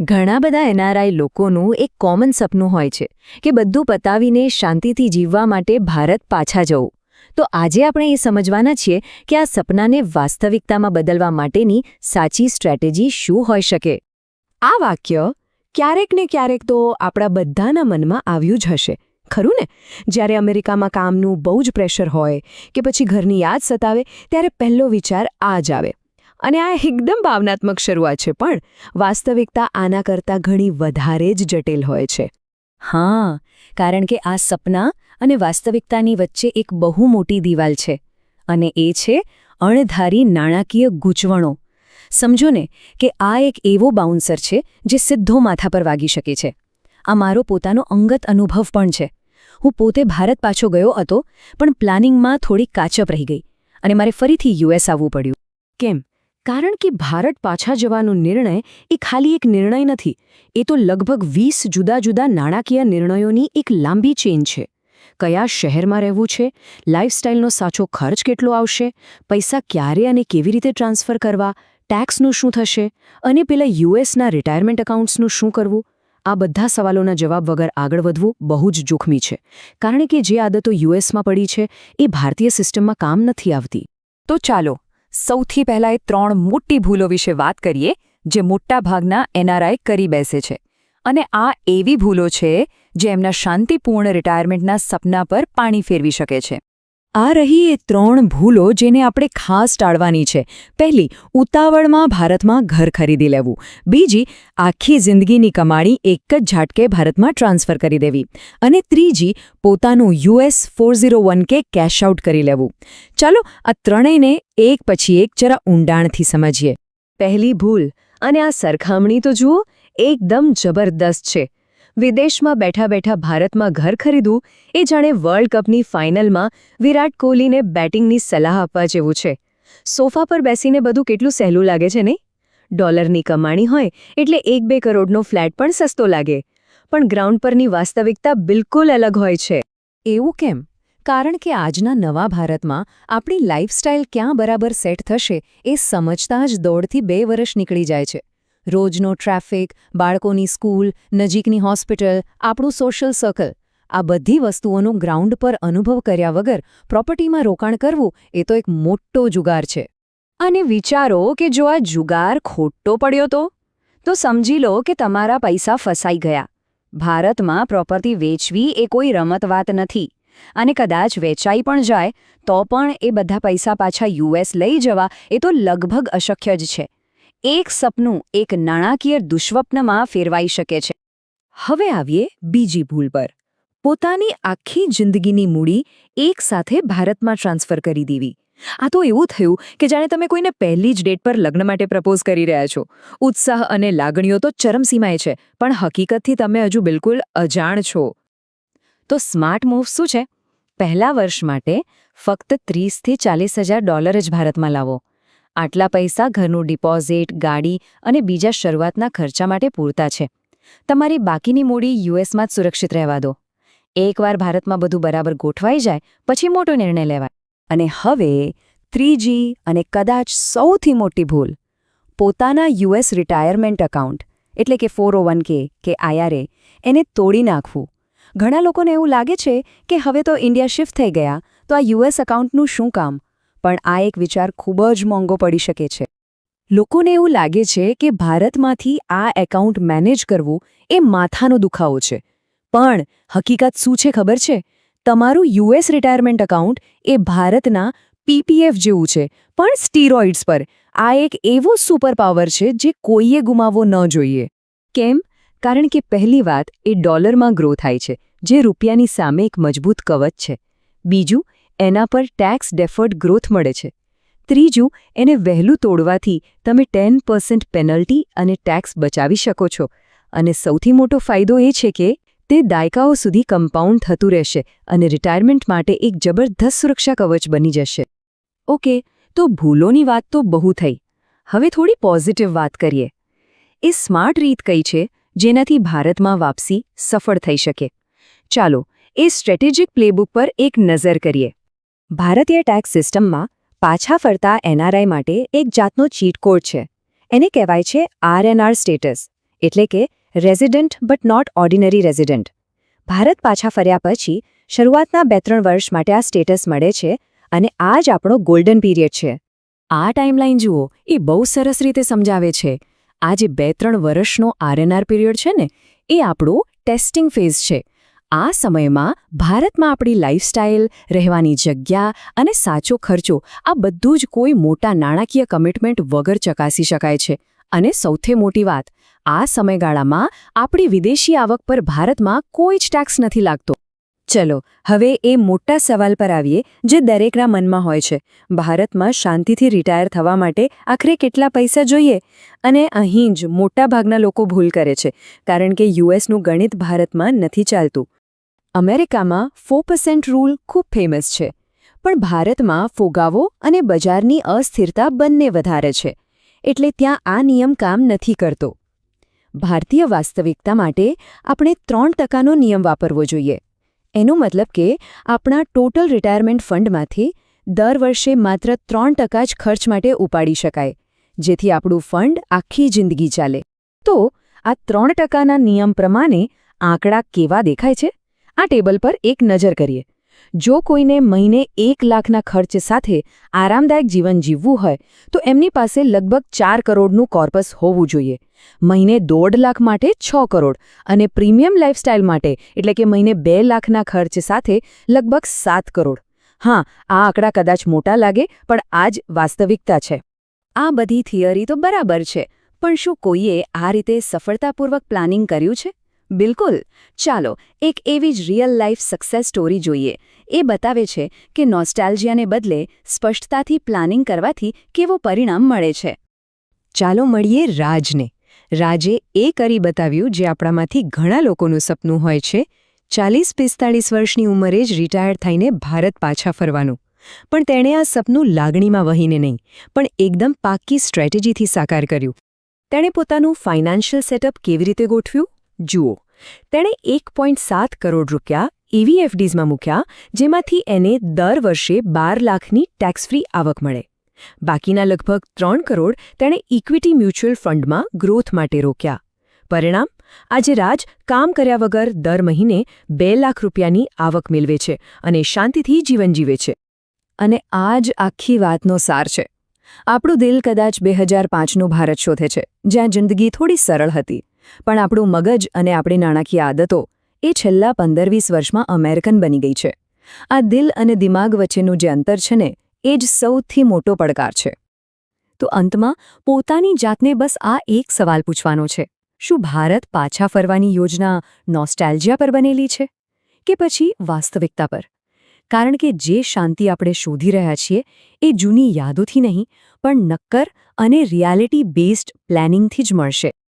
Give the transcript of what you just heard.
ઘણા બધા એનઆરઆઈ લોકોનું એક કોમન સપનું હોય છે કે બધું પતાવીને શાંતિથી જીવવા માટે ભારત પાછા જવું. તો આજે આપણે એ સમજવાના છીએ કે આ સપનાને વાસ્તવિકતામાં બદલવા માટેની સાચી સ્ટ્રેટેજી શું હોઈ શકે. આ વાક્ય ક્યારેક ને ક્યારેક તો આપણા બધાના મનમાં આવ્યું જ હશે. ખરું ને? જ્યારે અમેરિકામાં કામનું બહુ જ પ્રેશર હોય કે પછી ઘરની યાદ સતાવે, ત્યારે પહેલો વિચાર આ જ આવે. અને આ એકદમ ભાવનાત્મક શરૂઆત છે પણ વાસ્તવિકતા આના કરતાં ઘણી વધારે જ જટિલ હોય છે. હા કારણ કે આ સપના અને વાસ્તવિકતાની વચ્ચે એક બહુ મોટી દિવાલ છે અને એ છે અણધારી નાણાકીય ગૂંચવણો. સમજો ને કે આ એક એવો બાઉન્સર છે જે સીધો માથા પર વાગી શકે છે. આ મારો પોતાનો અંગત અનુભવ પણ છે. હું પોતે ભારત પાછો ગયો હતો પણ પ્લાનિંગમાં થોડી કાચપ રહી ગઈ અને મારે ફરીથી યુએસ આવવું પડ્યું. કેમ? કારણ કે ભારત પાછા જવાનો નિર્ણય એ ખાલી એક નિર્ણય નથી, એ તો લગભગ વીસ જુદા જુદા નાણાકીય નિર્ણયોની એક લાંબી ચેન છે. કયા શહેરમાં રહેવું છે, લાઇફસ્ટાઇલનો સાચો ખર્ચ કેટલો આવશે, પૈસા ક્યારે અને કેવી રીતે ટ્રાન્સફર કરવા, ટેક્સનું શું થશે, અને પેલા યુએસના રિટાયરમેન્ટ એકાઉન્ટ્સનું શું કરવું, આ બધા સવાલોના જવાબ વગર આગળ વધવું બહુ જ જોખમી છે. કારણ કે જે આદતો યુએસમાં પડી છે, એ ભારતીય સિસ્ટમમાં કામ નથી આવતી. તો ચાલો સૌથી પહેલાં એ ત્રણ મોટી ભૂલો વિશે વાત કરીએ, જે મોટાભાગના એનઆરઆઈ કરી બેસે છે. અને આ એવી ભૂલો છે, જે એમના શાંતિપૂર્ણ રિટાયરમેન્ટના સપના પર પાણી ફેરવી શકે છે. આ રહી એ ત્રણ ભૂલો જેને આપણે ખાસ ટાળવાની છે. પહેલી, ઉતાવળમાં ભારતમાં ઘર ખરીદી લેવું. બીજી, આખી જિંદગીની કમાણી એક જ ઝાટકે ભારતમાં ટ્રાન્સફર કરી દેવી. અને ત્રીજી, પોતાનું US four zero one K cash out કરી લેવું. ચાલો, આ ત્રણેયને એક પછી એક જરા ઊંડાણથી સમજીએ. પહેલી ભૂલ, અને આ સરખામણી તો જુઓ, એકદમ જબરદસ્ત છે. વિદેશમાં બેઠા બેઠા ભારતમાં ઘર ખરીદવું એ જાણે વર્લ્ડ કપની ફાઇનલમાં વિરાટ કોહલીને બેટિંગની સલાહ આપવા જેવું છે. સોફા પર બેસીને બધું કેટલું સહેલું લાગે છે નહીં? ડોલરની કમાણી હોય એટલે એક બે કરોડનો ફ્લેટ પણ સસ્તો લાગે. પણ ગ્રાઉન્ડ પરની વાસ્તવિકતા બિલકુલ અલગ હોય છે. એવું કેમ? કારણ કે આજના નવા ભારતમાં આપણી લાઇફસ્ટાઇલ ક્યાં બરાબર સેટ થશે એ સમજતા જ દોડથી બે વર્ષ નીકળી જાય છે. રોજનો ટ્રાફિક, બાળકોની સ્કૂલ, નજીકની હોસ્પિટલ, આપણું સોશિયલ સર્કલ આ બધી વસ્તુઓનો ગ્રાઉન્ડ પર અનુભવ કર્યા વગર પ્રોપર્ટીમાં રોકાણ કરવું એ તો એક મોટો જુગાર છે. અને વિચારો કે જો આ જુગાર ખોટો પડ્યો તો? તો સમજી લો કે તમારા પૈસા ફસાઈ ગયા. ભારતમાં પ્રોપર્ટી વેચવી એ કોઈ રમત વાત નથી. અને કદાચ વેચાઈ પણ જાય, તો પણ એ બધા પૈસા પાછા યુએસ લઈ જવા એ તો લગભગ અશક્ય જ છે. એક સપનું એક નાણાકીય દુષ્વપ્નમાં ફેરવાઈ શકે છે. હવે આવીએ બીજી ભૂલ પર. પોતાની આખી જિંદગીની મૂડી એક સાથે ભારતમાં ટ્રાન્સફર કરી દેવી. આ તો એવું થયું કે જાણે તમે કોઈને પહેલી જ ડેટ પર લગ્ન માટે પ્રપોઝ કરી રહ્યા છો. ઉત્સાહ અને લાગણીઓ તો ચરમસીમાએ છે, પણ હકીકતથી તમે હજુ બિલકુલ અજાણ છો. તો સ્માર્ટ મૂવ શું છે? પહેલા વર્ષ માટે ફક્ત ત્રીસથી ચાલીસ હજાર ડોલર જ ભારતમાં લાવો. આટલા પૈસા ઘરનું ડિપોઝિટ, ગાડી અને બીજા શરૂઆતના ખર્ચા માટે પૂરતા છે. તમારી બાકીની મૂડી યુએસમાં જ સુરક્ષિત રહેવા દો. એકવાર ભારતમાં બધું બરાબર ગોઠવાઈ જાય, પછી મોટો નિર્ણય લેવાય. અને હવે ત્રીજી અને કદાચ સૌથી મોટી ભૂલ. પોતાના યુએસ રિટાયરમેન્ટ એકાઉન્ટ, એટલે કે ફોર કે કે આઈઆરએ એને તોડી નાખવું. ઘણા લોકોને એવું લાગે છે કે હવે તો ઇન્ડિયા શિફ્ટ થઈ ગયા, તો આ યુએસ એકાઉન્ટનું શું કામ? પણ આ એક વિચાર ખૂબ જ મોંઘો પડી શકે છે. લોકોને એવું લાગે છે કે ભારતમાંથી આ એકાઉન્ટ મેનેજ કરવું એ માથાનો દુખાવો છે. પણ હકીકત શું છે ખબર છે? તમારું યુએસ રિટાયરમેન્ટ એકાઉન્ટ એ ભારતના પીપીએફ જેવું છે, પણ સ્ટીરોઇડ્સ પર. આ એક એવો સુપર પાવર છે જે કોઈએ ગુમાવવો ન જોઈએ. કેમ? કારણ કે પહેલી વાત એ ડોલરમાં ગ્રો થાય છે, જે રૂપિયાની સામે એક મજબૂત કવચ છે. બીજું એના પર ટેક્સ ડેફર્ડ ગ્રોથ મળે છે. ત્રીજું, એને વહેલું તોડવાથી તમે ટેન પેનલ્ટી અને ટેક્સ બચાવી શકો છો. અને સૌથી મોટો ફાયદો એ છે કે તે દાયકાઓ સુધી કમ્પાઉન્ડ થતું રહેશે અને રિટાયરમેન્ટ માટે એક જબરદસ્ત સુરક્ષા કવચ બની જશે. ઓકે, તો ભૂલોની વાત તો બહુ થઈ. હવે થોડી પોઝિટિવ વાત કરીએ. એ સ્માર્ટ રીત કઈ છે, જેનાથી ભારતમાં વાપસી સફળ થઈ શકે? ચાલો, એ સ્ટ્રેટેજિક પ્લેબુક પર એક નજર કરીએ. ભારતીય ટેક્સ સિસ્ટમમાં પાછા ફરતા એનઆરઆઈ માટે એક જાતનો ચીટ કોડ છે. એને કહેવાય છે આરએનઆર સ્ટેટસ, એટલે કે resident but not ordinary resident. Bharat પાછા ફર્યા પછી શરૂઆતના બે ત્રણ વર્ષ માટે આ સ્ટેટસ મળે છે અને આ જ આપણો ગોલ્ડન પીરિયડ છે. આ ટાઈમલાઈન જુઓ, એ બહુ સરસ રીતે સમજાવે છે. આ જે બે ત્રણ વર્ષનો આરએનઆર પીરિયડ છે ને, એ આપણો ટેસ્ટિંગ ફેઝ છે. આ સમયમાં ભારતમાં આપણી લાઇફસ્ટાઇલ રહેવાની જગ્યા અને સાચો ખર્ચો આ બધું જ કોઈ મોટા નાણાકીય કમિટમેન્ટ વગર ચકાસી શકાય છે. અને સૌથી મોટી વાત, આ સમયગાળામાં આપણી વિદેશી આવક પર ભારતમાં કોઈ જ ટેક્સ નથી લાગતો. ચલો, હવે એ મોટા સવાલ પર આવીએ, જે દરેકના મનમાં હોય છે. ભારતમાં શાંતિથી રિટાયર થવા માટે આખરે કેટલા પૈસા જોઈએ? અને અહીં જ મોટાભાગના લોકો ભૂલ કરે છે, કારણ કે યુએસનું ગણિત ભારતમાં નથી ચાલતું. અમેરિકામાં ફોર પર્સન્ટ રૂલ ખૂબ ફેમસ છે, પણ ભારતમાં ફોગાવો અને બજારની અસ્થિરતા બંને વધારે છે, એટલે ત્યાં આ નિયમ કામ નથી કરતો. ભારતીય વાસ્તવિકતા માટે આપણે ત્રણ ટકાનો નિયમ વાપરવો જોઈએ. એનો મતલબ કે આપણા ટોટલ રિટાયરમેન્ટ ફંડમાંથી દર વર્ષે માત્ર ત્રણ ટકા જ ખર્ચ માટે ઉપાડી શકાય, જેથી આપણું ફંડ આખી જિંદગી ચાલે. તો આ ત્રણ ટકાના નિયમ પ્રમાણે આંકડા કેવા દેખાય છે? આ ટેબલ પર એક નજર કરીએ. જો કોઈને મહિને એક લાખના ખર્ચ સાથે આરામદાયક જીવન જીવવું હોય, તો એમની પાસે લગભગ ચાર કરોડનું કોર્પસ હોવું જોઈએ. મહિને દોઢ લાખ માટે છ કરોડ અને પ્રીમિયમ લાઇફસ્ટાઇલ માટે, એટલે કે મહિને બે લાખના ખર્ચ સાથે, લગભગ સાત કરોડ. હા, આ આંકડા કદાચ મોટા લાગે, પણ આ જ વાસ્તવિકતા છે. આ બધી થિયરી તો બરાબર છે, પણ શું કોઈએ આ રીતે સફળતાપૂર્વક પ્લાનિંગ કર્યું છે? બિલકુલ. ચાલો, એક એવી જ રિયલ લાઈફ સક્સેસ સ્ટોરી જોઈએ. એ બતાવે છે કે નોસ્ટાલ્જિયાને બદલે સ્પષ્ટતાથી પ્લાનિંગ કરવાથી કેવો પરિણામ મળે છે. ચાલો મળીએ રાજને. રાજે એ કરી બતાવ્યું જે આપણામાંથી ઘણા લોકોનું સપનું હોય છે. ચાલીસ પિસ્તાળીસ વર્ષની ઉંમરે જ રિટાયર થઈને ભારત પાછા ફરવાનું. પણ તેણે આ સપનું લાગણીમાં વહીને નહીં, પણ એકદમ પાક્કી સ્ટ્રેટેજીથી સાકાર કર્યું. તેણે પોતાનું ફાઇનાન્શિયલ સેટઅપ કેવી રીતે ગોઠવ્યું? જુઓ, તેણે એક પોઈન્ટ સાત કરોડ રૂપિયા એવી એફડીઝમાં મૂક્યા, જેમાંથી એને દર વર્ષે બાર લાખની ટેક્સ ફ્રી આવક મળે. બાકીના લગભગ ત્રણ કરોડ તેણે ઇક્વિટી મ્યુચ્યુઅલ ફંડમાં ગ્રોથ માટે રોક્યા. પરિણામ, આજે રાજ કામ કર્યા વગર દર મહિને બે લાખ રૂપિયાની આવક મેળવે છે અને શાંતિથી જીવન જીવે છે. અને આ જ આખી વાતનો સાર છે. આપણું દિલ કદાચ બે હજાર પાંચનું ભારત શોધે છે, જ્યાં જિંદગી થોડી સરળ હતી. પણ આપણું મગજ અને આપણી નાણાકીય આદતો એ છેલ્લા પંદર વીસ વર્ષમાં અમેરિકન બની ગઈ છે. આ દિલ અને દિમાગ વચ્ચેનું જે અંતર છે ને, એ જ સૌથી મોટો પડકાર છે. તો અંતમાં, પોતાની જાતને બસ આ એક સવાલ પૂછવાનો છે. શું ભારત પાછા ફરવાની યોજના નોસ્ટાલ્જિયા પર બનેલી છે? કે પછી વાસ્તવિકતા પર? કારણ કે જે શાંતિ આપણે શોધી રહ્યા છીએ, એ જૂની યાદોથી નહીં, પણ નક્કર અને રિયાલિટી બેઝડ પ્લાનિંગથી જ મળશે.